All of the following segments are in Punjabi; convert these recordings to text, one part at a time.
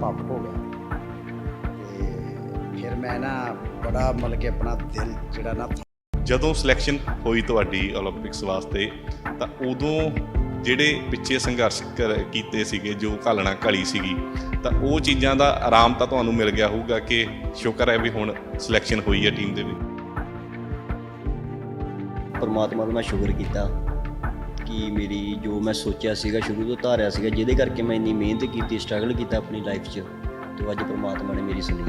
ਭਾਵੁਕ ਹੋ ਗਿਆ। ਤੇ ਫਿਰ ਮੈਂ ਨਾ ਬੜਾ ਮਤਲਬ ਕਿ ਆਪਣਾ ਦਿਲ ਜਿਹੜਾ ਨਾ ਜਦੋਂ ਸਿਲੈਕਸ਼ਨ ਹੋਈ ਤੁਹਾਡੀ 올림픽ਸ ਵਾਸਤੇ ਤਾਂ ਉਦੋਂ ਜਿਹੜੇ ਪਿੱਛੇ ਸੰਘਰਸ਼ ਕੀਤੇ ਸੀਗੇ ਜੋ ਘਾਲਣਾ ਘਾਲੀ ਸੀਗੀ ਤਾਂ ਉਹ ਚੀਜ਼ਾਂ ਦਾ ਆਰਾਮ ਤਾਂ ਤੁਹਾਨੂੰ ਮਿਲ ਗਿਆ ਹੋਊਗਾ ਕਿ ਸ਼ੁਕਰ ਹੈ ਵੀ ਹੁਣ ਸਿਲੈਕਸ਼ਨ ਹੋਈ ਹੈ ਟੀਮ ਦੇ ਵਿੱਚ? ਪਰਮਾਤਮਾ ਦਾ ਮੈਂ ਸ਼ੁਕਰ ਕੀਤਾ। ਕਿ ਮੇਰੀ ਜੋ ਮੈਂ ਸੋਚਿਆ ਸੀਗਾ ਸ਼ੁਰੂ ਤੋਂ ਧਾਰਿਆ ਸੀਗਾ ਜਿਹਦੇ ਕਰਕੇ ਮੈਂ ਇੰਨੀ ਮਿਹਨਤ ਕੀਤੀ ਸਟਰਗਲ ਕੀਤਾ ਆਪਣੀ ਲਾਈਫ 'ਚ ਤੇ ਅੱਜ ਪਰਮਾਤਮਾ ਨੇ ਮੇਰੀ ਸੁਣੀ।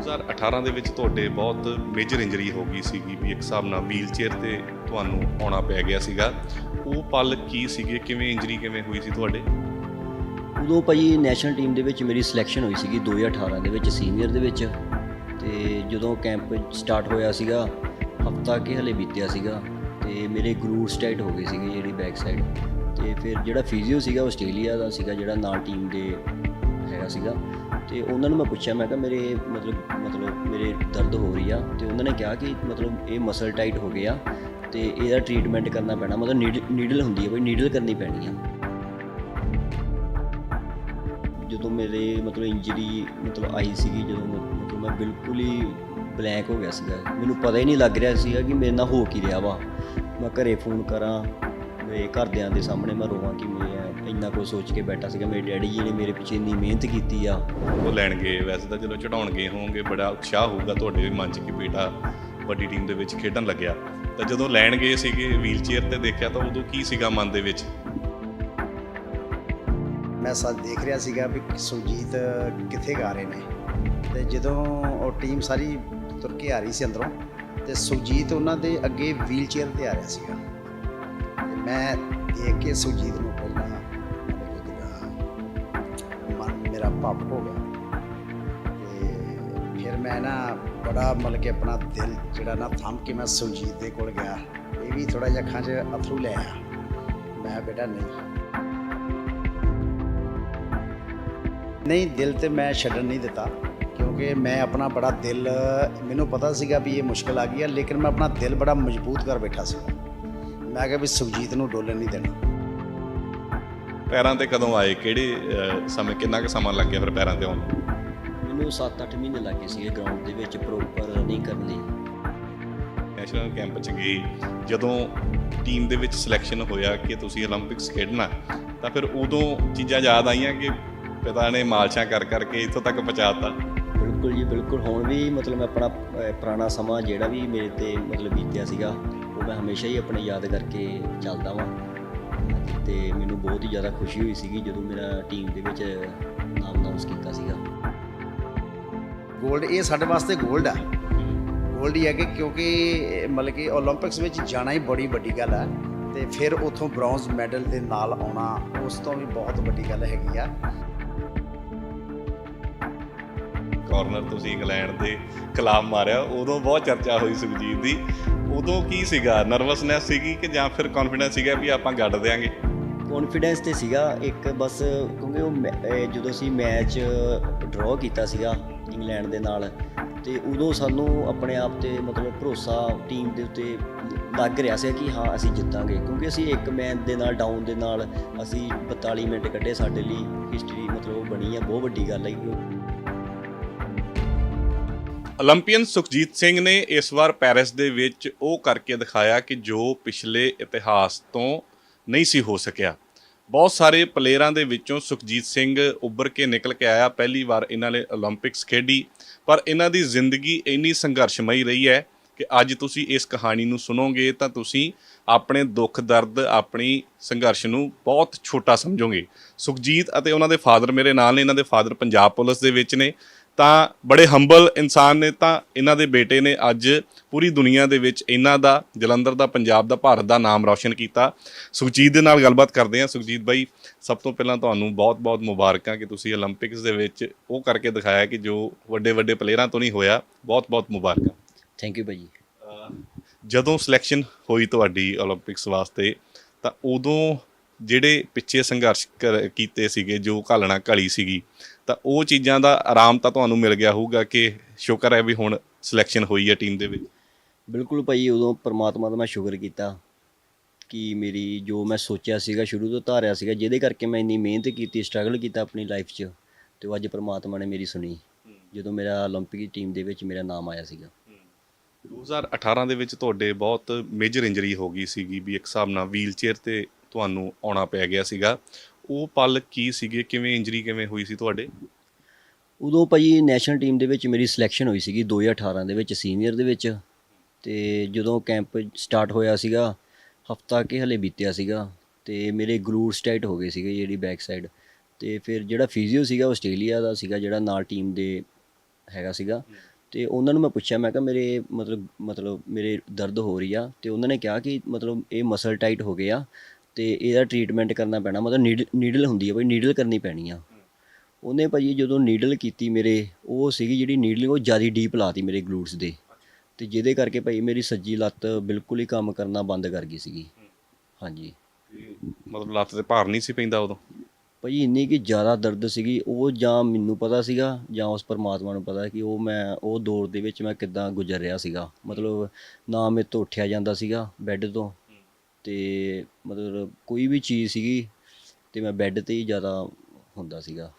2018 ਦੇ ਵਿੱਚ ਤੁਹਾਡੇ ਬਹੁਤ ਮੇਜਰ ਇੰਜਰੀ ਹੋ ਗਈ ਸੀਗੀ ਵੀ ਇੱਕ ਹਿਸਾਬ ਨਾਲ ਵੀਲ ਚੇਅਰ ਤੇ ਤੁਹਾਨੂੰ ਆਉਣਾ ਪੈ ਗਿਆ ਸੀਗਾ। ਉਹ ਪਲ ਕੀ ਸੀਗੇ? ਕਿਵੇਂ ਇੰਜਰੀ ਕਿਵੇਂ ਹੋਈ ਸੀ ਤੁਹਾਡੇ? ਉਦੋਂ ਭਾਈ ਨੈਸ਼ਨਲ ਟੀਮ ਦੇ ਵਿੱਚ ਮੇਰੀ ਸਿਲੈਕਸ਼ਨ ਹੋਈ ਸੀਗੀ 2018 ਦੇ ਵਿੱਚ ਸੀਨੀਅਰ ਦੇ ਵਿੱਚ। ਤੇ ਜਦੋਂ ਕੈਂਪ ਸਟਾਰਟ ਹੋਇਆ ਸੀਗਾ ਹਫਤਾ ਕੇ ਹਲੇ ਬੀਤਿਆ ਸੀਗਾ ਤੇ ਮੇਰੇ ਗਲੂਟਸ ਟਾਈਟ ਹੋ ਗਏ ਸੀਗੇ ਜਿਹੜੀ ਬੈਕ ਸਾਈਡ ਤੇ ਫਿਰ ਜਿਹੜਾ ਫਿਜ਼ੀਓ ਸੀਗਾ ਆਸਟ੍ਰੇਲੀਆ ਦਾ ਸੀਗਾ, ਜਿਹੜਾ ਨਾਲ ਟੀਮ ਦੇ ਹੈਗਾ ਸੀਗਾ। ਤੇ ਉਹਨਾਂ ਨੂੰ ਮੈਂ ਪੁੱਛਿਆ, ਮੈਂ ਕਿਹਾ, ਮੇਰੇ ਮਤਲਬ ਮਤਲਬ ਮੇਰੇ ਦਰਦ ਹੋ ਰਹੀ ਆ। ਤੇ ਉਹਨਾਂ ਨੇ ਕਿਹਾ ਕਿ, ਮਤਲਬ ਇਹ ਮਸਲ ਟਾਈਟ ਹੋ ਗਿਆ ਤੇ ਇਹਦਾ ਟ੍ਰੀਟਮੈਂਟ ਕਰਨਾ ਪੈਣਾ। ਮਤਲਬ ਨੀਡਲ ਹੁੰਦੀ ਹੈ ਕੋਈ ਨੀਡਲ ਕਰਨੀ ਪੈਣੀ ਆ। ਜਦੋਂ ਮੇਰੇ ਮਤਲਬ ਇੰਜਰੀ ਮਤਲਬ ਆਈ ਸੀਗੀ, ਜਦੋਂ ਮੈਂ- ਮਤਲਬ ਮੈਂ ਬਿਲਕੁਲ ਹੀ ਬਲੈਂਕ ਹੋ ਗਿਆ ਸੀਗਾ। ਮੈਨੂੰ ਪਤਾ ਹੀ ਨਹੀਂ ਲੱਗ ਰਿਹਾ ਸੀਗਾ ਕਿ ਮੇਰੇ ਨਾਲ ਹੋ ਕੀ ਰਿਹਾ ਵਾ। ਮੈਂ ਘਰੇ ਫੋਨ ਕਰਾਂ ਮੇਰੇ ਘਰਦਿਆਂ ਦੇ ਸਾਹਮਣੇ ਮੈਂ ਰੋਵਾਂ ਕਿ ਮੈਂ ਇੰਨਾ ਕੁਝ ਸੋਚ ਕੇ ਬੈਠਾ ਸੀਗਾ। ਮੇਰੇ ਡੈਡੀ ਜੀ ਨੇ ਮੇਰੇ ਪਿੱਛੇ ਇੰਨੀ ਮਿਹਨਤ ਕੀਤੀ ਆ। ਉਹ ਲੈਣ ਗਏ। ਵੈਸੇ ਤਾਂ ਜਦੋਂ ਚੜਾਉਣ ਗਏ ਹੋਵੋਗੇ ਬੜਾ ਉਤਸ਼ਾਹ ਹੋਊਗਾ ਤੁਹਾਡੇ ਵੀ ਮਨ 'ਚ ਕਿ ਬੇਟਾ ਵੱਡੀ ਟੀਮ ਦੇ ਵਿੱਚ ਖੇਡਣ ਲੱਗਿਆ। ਤਾਂ ਜਦੋਂ ਲੈਣ ਗਏ ਸੀਗੇ ਵੀਲ ਚੇਅਰ ਤੇ ਦੇਖਿਆ ਤਾਂ ਉਦੋਂ ਕੀ ਸੀਗਾ ਮਨ ਦੇ ਵਿੱਚ? ਮੈਂ ਸੱਚ ਦੇਖ ਰਿਹਾ ਸੀਗਾ ਵੀ ਸੁਰਜੀਤ ਕਿੱਥੇ ਗਾ ਰਹੇ ਨੇ। ਤੇ ਜਦੋਂ ਉਹ ਟੀਮ ਸਾਰੀ ਤੁਰ ਕੇ ਆ ਰਹੀ ਸੀ ਅੰਦਰੋਂ ਤੇ ਸੁਰਜੀਤ ਉਹਨਾਂ ਦੇ ਅੱਗੇ ਵੀਲ ਚੇਅਰ ਤੇ ਆ ਰਿਹਾ ਸੀਗਾ। ਤੇ ਮੈਂ ਦੇਖ ਕੇ ਸੁਰਜੀਤ ਨੂੰ ਪਹਿਲਾਂ ਮਨ ਮੇਰਾ ਪੱਪ ਹੋ ਗਿਆ। ਤੇ ਫਿਰ ਮੈਂ ਨਾ ਬੜਾ ਮਤਲਬ ਕਿ ਆਪਣਾ ਦਿਲ ਜਿਹੜਾ ਨਾ ਥੰਮ ਕੇ ਮੈਂ ਸੁਰਜੀਤ ਦੇ ਕੋਲ ਗਿਆ। ਇਹ ਵੀ ਥੋੜਾ ਜਿਹਾ ਅੱਖਾਂ 'ਚ ਅਥਰੂ ਲੈ ਆਇਆ। ਮੈਂ ਬੇਟਾ, ਨਹੀਂ। ਨਹੀਂ, ਦਿਲ ਤੇ ਮੈਂ ਛੱਡਣ ਨਹੀਂ ਦਿੱਤਾ। ਕਿਉਂਕਿ ਮੈਂ ਆਪਣਾ ਬੜਾ ਦਿਲ ਮੈਨੂੰ ਪਤਾ ਸੀਗਾ ਵੀ ਇਹ ਮੁਸ਼ਕਲ ਆ ਗਈ ਹੈ ਲੇਕਿਨ ਮੈਂ ਆਪਣਾ ਦਿਲ ਬੜਾ ਮਜ਼ਬੂਤ ਕਰ ਬੈਠਾ ਸੀ। ਮੈਂ ਕਿਹਾ ਵੀ ਸੁਖਜੀਤ ਨੂੰ ਡੋਲਣ ਨਹੀਂ ਦੇਣਾ। ਪੈਰਾਂ ਤੇ ਕਦੋਂ ਆਏ? ਕਿਹੜੇ ਸਮੇਂ ਕਿੰਨਾ ਕੁ ਸਮਾਂ ਲੱਗ ਗਿਆ ਫਿਰ ਪੈਰਾਂ ਤੇ ਆਉਣ ਮੈਨੂੰ 7-8 ਮਹੀਨੇ ਲੱਗੇ ਸੀਗੇ ਗਰਾਊਂਡ ਦੇ ਵਿੱਚ ਪ੍ਰੋਪਰ ਰਨਿੰਗ ਕਰਨੀ ਲਈ। ਨੈਸ਼ਨਲ ਕੈਂਪ ਚ ਗਈ ਜਦੋਂ ਟੀਮ ਦੇ ਵਿੱਚ ਸਿਲੈਕਸ਼ਨ ਹੋਇਆ ਕਿ ਤੁਸੀਂ 올림픽ਸ ਖੇਡਣਾ ਤਾਂ ਫਿਰ ਉਦੋਂ ਚੀਜ਼ਾਂ ਯਾਦ ਆਈਆਂ ਕਿ ਪਿਤਾ ਨੇ ਮਾਲਸ਼ਾਂ ਕਰ ਕਰਕੇ ਇੱਥੋਂ ਤੱਕ ਪਹੁੰਚਾਤਾ ਬਿਲਕੁਲ ਜੀ ਬਿਲਕੁਲ। ਹੁਣ ਵੀ ਮਤਲਬ ਮੈਂ ਆਪਣਾ ਪੁਰਾਣਾ ਸਮਾਂ ਜਿਹੜਾ ਵੀ ਮੇਰੇ ਤੇ ਮਤਲਬ ਬੀਤਿਆ ਸੀਗਾ ਉਹ ਮੈਂ ਹਮੇਸ਼ਾ ਹੀ ਆਪਣੇ ਯਾਦ ਕਰਕੇ ਚੱਲਦਾ ਵਾਂ। ਤੇ ਮੈਨੂੰ ਬਹੁਤ ਹੀ ਜ਼ਿਆਦਾ ਖੁਸ਼ੀ ਹੋਈ ਸੀਗੀ ਜਦੋਂ ਮੇਰਾ ਟੀਮ ਦੇ ਵਿੱਚ ਨਾਮ ਅਨਾਉਂਸ ਕੀਤਾ ਸੀਗਾ। ਗੋਲਡ ਇਹ ਸਾਡੇ ਵਾਸਤੇ ਗੋਲਡ ਆ। ਗੋਲਡ ਹੀ ਹੈ ਕਿ ਕਿਉਂਕਿ ਮਤਲਬ ਕਿ 올림픽ਸ ਵਿੱਚ ਜਾਣਾ ਹੀ ਬੜੀ ਵੱਡੀ ਗੱਲ ਆ। ਤੇ ਫਿਰ ਉਥੋਂ ਬ੍ਰੌਂਜ਼ ਮੈਡਲ ਦੇ ਨਾਲ ਆਉਣਾ ਉਸ ਤੋਂ ਵੀ ਬਹੁਤ ਵੱਡੀ ਗੱਲ ਹੈਗੀ ਆ। ਕਾਰਨਰ ਤੁਸੀਂ ਇੰਗਲੈਂਡ ਦੇ ਖਿਲਾਫ ਮਾਰਿਆ। ਉਦੋਂ ਬਹੁਤ ਚਰਚਾ ਹੋਈ ਸੁਖਜੀਤ ਦੀ। ਉਦੋਂ ਕੀ ਸੀਗਾ? ਨਰਵਸਨੈਸ ਸੀਗੀ ਕਿ ਜਾਂ ਫਿਰ ਕੌਨਫੀਡੈਂਸ ਸੀਗਾ ਵੀ ਆਪਾਂ ਗੱਡ ਦੇਾਂਗੇ ਕੌਨਫੀਡੈਂਸ ਤੇ ਸੀਗਾ। ਇੱਕ ਬਸ ਕਿਉਂਕਿ ਉਹ ਮੈ- ਜਦੋਂ ਅਸੀਂ ਮੈਚ ਡਰਾਅ ਕੀਤਾ ਸੀਗਾ ਇੰਗਲੈਂਡ ਦੇ ਨਾਲ, ਤੇ ਉਦੋਂ ਸਾਨੂੰ ਆਪਣੇ ਆਪ ਤੇ ਮਤਲਬ ਭਰੋਸਾ ਟੀਮ ਦੇ ਉੱਤੇ ਲੱਗ ਰਿਹਾ ਸੀ ਕਿ ਹਾਂ, ਅਸੀਂ ਜਿੱਤਾਂਗੇ। ਕਿਉਂਕਿ ਅਸੀਂ ਇੱਕ ਮੈਚ ਦੇ ਨਾਲ ਡਾਊਨ ਦੇ ਨਾਲ ਅਸੀਂ 42 ਮਿੰਟ ਕੱਢੇ ਸਾਡੇ ਲਈ। ਹਿਸਟਰੀ ਮਤਲਬ ਬਣੀ ਆ। ਬਹੁਤ ਵੱਡੀ ਗੱਲ ਹੈ 올림ਪੀਅਨ ਸੁਖਜੀਤ ਸਿੰਘ ਨੇ ਇਸ ਵਾਰ ਪੈਰਿਸ ਦੇ ਵਿੱਚ ਉਹ ਕਰਕੇ ਦਿਖਾਇਆ ਕਿ ਜੋ ਪਿਛਲੇ ਇਤਿਹਾਸ ਤੋਂ ਨਹੀਂ ਸੀ ਹੋ ਸਕਿਆ। ਬਹੁਤ ਸਾਰੇ ਪਲੇਅਰਾਂ ਦੇ ਵਿੱਚੋਂ ਸੁਖਜੀਤ ਸਿੰਘ ਉੱਭਰ ਕੇ ਨਿਕਲ ਕੇ ਆਇਆ, ਪਹਿਲੀ ਵਾਰ ਇਹਨਾਂ ਨੇ 올림픽ਸ ਖੇਡੀ, ਪਰ ਇਹਨਾਂ ਦੀ ਜ਼ਿੰਦਗੀ ਇੰਨੀ ਸੰਘਰਸ਼ਮਈ ਰਹੀ ਹੈ ਕਿ ਅੱਜ ਤੁਸੀਂ ਇਸ ਕਹਾਣੀ ਨੂੰ ਸੁਣੋਗੇ ਤਾਂ ਤੁਸੀਂ ਆਪਣੇ ਦੁੱਖ, ਦਰਦ, ਆਪਣੀ ਸੰਘਰਸ਼ ਨੂੰ ਬਹੁਤ ਛੋਟਾ ਸਮਝੋਗੇ। ਸੁਖਜੀਤ ਅਤੇ ਉਹਨਾਂ ਦੇ ਫਾਦਰ ਮੇਰੇ ਨਾਲ ਨੇ, ਇਹਨਾਂ ਦੇ ਫਾਦਰ ਪੰਜਾਬ ਪੁਲਿਸ ਦੇ ਵਿੱਚ ਨੇ। ਤਾਂ ਬੜੇ ਹੰਬਲ ਇਨਸਾਨ ਨੇ ਤਾਂ ਇਹਨਾਂ ਦੇ ਬੇਟੇ ਨੇ ਅੱਜ ਪੂਰੀ ਦੁਨੀਆ ਦੇ ਵਿੱਚ ਇਹਨਾਂ ਦਾ ਜਲੰਧਰ ਦਾ ਪੰਜਾਬ ਦਾ ਭਾਰਤ ਦਾ ਨਾਮ ਰੌਸ਼ਨ ਕੀਤਾ। ਸੁਖਜੀਤ ਦੇ ਨਾਲ ਗੱਲਬਾਤ ਕਰਦੇ ਹਾਂ। ਸੁਖਜੀਤ ਬਾਈ ਸਭ ਤੋਂ ਪਹਿਲਾਂ ਤੁਹਾਨੂੰ ਬਹੁਤ-ਬਹੁਤ ਮੁਬਾਰਕਾਂ ਕਿ ਤੁਸੀਂ 올림픽ਸ ਦੇ ਵਿੱਚ ਉਹ ਕਰਕੇ ਦਿਖਾਇਆ ਕਿ ਜੋ ਵੱਡੇ-ਵੱਡੇ ਪਲੇਅਰਾਂ ਤੋਂ ਨਹੀਂ ਹੋਇਆ ਬਹੁਤ-ਬਹੁਤ ਮੁਬਾਰਕਾਂ। ਥੈਂਕ ਯੂ ਭਾਈ ਜਦੋਂ ਸਿਲੈਕਸ਼ਨ ਹੋਈ ਤੁਹਾਡੀ 올림픽ਸ ਵਾਸਤੇ ਤਾਂ ਉਦੋਂ ਜਿਹੜੇ ਪਿੱਛੇ ਸੰਘਰਸ਼ ਕਰ- ਕੀਤੇ ਸੀਗੇ ਜੋ ਘਾਲਣਾ ਘਲੀ ਸੀਗੀ ਤਾਂ ਉਹ ਚੀਜ਼ਾਂ ਦਾ ਆਰਾਮ ਤਾਂ ਤੁਹਾਨੂੰ ਮਿਲ ਗਿਆ ਹੋਊਗਾ ਕਿ ਸ਼ੁਕਰ ਹੈ ਵੀ ਹੁਣ ਸਿਲੈਕਸ਼ਨ ਹੋਈ ਹੈ ਟੀਮ ਦੇ ਵਿੱਚ ਬਿਲਕੁਲ ਭਾਈ ਉਦੋਂ ਪਰਮਾਤਮਾ ਦਾ ਮੈਂ ਸ਼ੁਕਰ ਕੀਤਾ ਕਿ ਮੇਰੀ ਜੋ ਮੈਂ ਸੋਚਿਆ ਸੀਗਾ ਸ਼ੁਰੂ ਤੋਂ ਧਾਰਿਆ ਸੀਗਾ ਜਿਹਦੇ ਕਰਕੇ ਮੈਂ ਇੰਨੀ ਮਿਹਨਤ ਕੀਤੀ ਸਟਰਗਲ ਕੀਤਾ ਆਪਣੀ ਲਾਈਫ 'ਚ ਤੇ ਉਹ ਅੱਜ ਪ੍ਰਮਾਤਮਾ ਨੇ ਮੇਰੀ ਸੁਣੀ ਜਦੋਂ ਮੇਰਾ 올림픽 ਟੀਮ ਦੇ ਵਿੱਚ ਮੇਰਾ ਨਾਮ ਆਇਆ ਸੀਗਾ 2018 ਦੇ ਵਿੱਚ ਤੁਹਾਡੇ ਬਹੁਤ ਮੇਜਰ ਇੰਜਰੀ ਹੋ ਗਈ ਸੀਗੀ ਵੀ ਇੱਕ ਹਿਸਾਬ ਨਾਲ ਵੀਲ ਚੇਅਰ ਤੇ ਤੁਹਾਨੂੰ ਆਉਣਾ ਪੈ ਗਿਆ ਸੀਗਾ। ਉਹ ਪਲ ਕੀ ਸੀਗੇ? ਕਿਵੇਂ ਇੰਜਰੀ ਕਿਵੇਂ ਹੋਈ ਸੀ ਤੁਹਾਡੇ? ਉਦੋਂ ਭਾਜੀ ਨੈਸ਼ਨਲ ਟੀਮ ਦੇ ਵਿੱਚ ਮੇਰੀ ਸਿਲੈਕਸ਼ਨ ਹੋਈ ਸੀਗੀ 2018 ਦੇ ਵਿੱਚ, ਸੀਨੀਅਰ ਦੇ ਵਿੱਚ। ਤੇ ਜਦੋਂ ਕੈਂਪ ਸਟਾਰਟ ਹੋਇਆ ਸੀਗਾ, ਹਫਤਾ ਕੇ ਹਲੇ ਬੀਤਿਆ ਸੀਗਾ, ਤੇ ਮੇਰੇ ਗਲੂਟਸ ਟਾਈਟ ਹੋ ਗਏ ਸੀਗੇ ਜਿਹੜੀ ਬੈਕ ਸਾਈਡ। ਤੇ ਫਿਰ ਜਿਹੜਾ ਫਿਜ਼ੀਓ ਸੀਗਾ, ਆਸਟ੍ਰੇਲੀਆ ਦਾ ਸੀਗਾ, ਜਿਹੜਾ ਨਾਲ ਟੀਮ ਦੇ ਹੈਗਾ ਸੀਗਾ। ਤੇ ਉਹਨਾਂ ਨੂੰ ਮੈਂ ਪੁੱਛਿਆ, ਮੈਂ ਕਿਹਾ, ਮੇਰੇ ਮਤਲਬ ਮਤਲਬ ਮੇਰੇ ਦਰਦ ਹੋ ਰਹੀ ਆ। ਤੇ ਉਹਨਾਂ ਨੇ ਕਿਹਾ ਕਿ ਮਤਲਬ ਇਹ ਮਸਲ ਟਾਈਟ ਹੋ ਗਏ ਆ। ਤੇ ਇਹਦਾ ਟ੍ਰੀਟਮੈਂਟ ਕਰਨਾ ਪੈਣਾ ਮਤਲਬ ਨੀਡਲ ਨੀਡਲ ਹੁੰਦੀ ਆ ਬਈ ਨੀਡਲ ਕਰਨੀ ਪੈਣੀ ਆ। ਉਹਨੇ ਭਾਜੀ ਜਦੋਂ ਨੀਡਲ ਕੀਤੀ ਮੇਰੇ ਉਹ ਸੀਗੀ ਜਿਹੜੀ ਨੀਡਲਿੰਗ ਉਹ ਜ਼ਿਆਦਾ ਡੀਪ ਲਾਤੀ ਮੇਰੇ ਗਲੂਟਸ ਦੇ। ਤੇ ਜਿਹਦੇ ਕਰਕੇ ਭਾਈ ਮੇਰੀ ਸੱਜੀ ਲੱਤ ਬਿਲਕੁਲ ਹੀ ਕੰਮ ਕਰਨਾ ਬੰਦ ਕਰ ਗਈ ਸੀਗੀ। ਹਾਂਜੀ। ਮਤਲਬ ਲੱਤ ਤੇ ਭਾਰ ਨਹੀਂ ਸੀ ਪੈਂਦਾ ਉਦੋਂ? ਭਾਈ ਇੰਨੀ ਕਿ ਜ਼ਿਆਦਾ ਦਰਦ ਸੀਗੀ ਉਹ ਜਾਂ ਮੈਨੂੰ ਪਤਾ ਸੀਗਾ ਜਾਂ ਉਸ ਪਰਮਾਤਮਾ ਨੂੰ ਪਤਾ ਕਿ ਉਹ ਮੈਂ ਉਹ ਦੌਰ ਦੇ ਵਿੱਚ ਮੈਂ ਕਿੱਦਾਂ ਗੁਜ਼ਰ ਰਿਹਾ ਸੀਗਾ। ਮਤਲਬ ਨਾ ਮੇਰੇ ਤੋਂ ਉੱਠਿਆ ਜਾਂਦਾ ਸੀਗਾ ਬੈੱਡ ਤੋਂ ਤੇ ਮਤਲਬ ਕੋਈ ਵੀ ਚੀਜ਼ ਸੀਗੀ ਤੇ ਮੈਂ ਬੈੱਡ ਤੇ ਹੀ ਜ਼ਿਆਦਾ ਹੁੰਦਾ ਸੀਗਾ।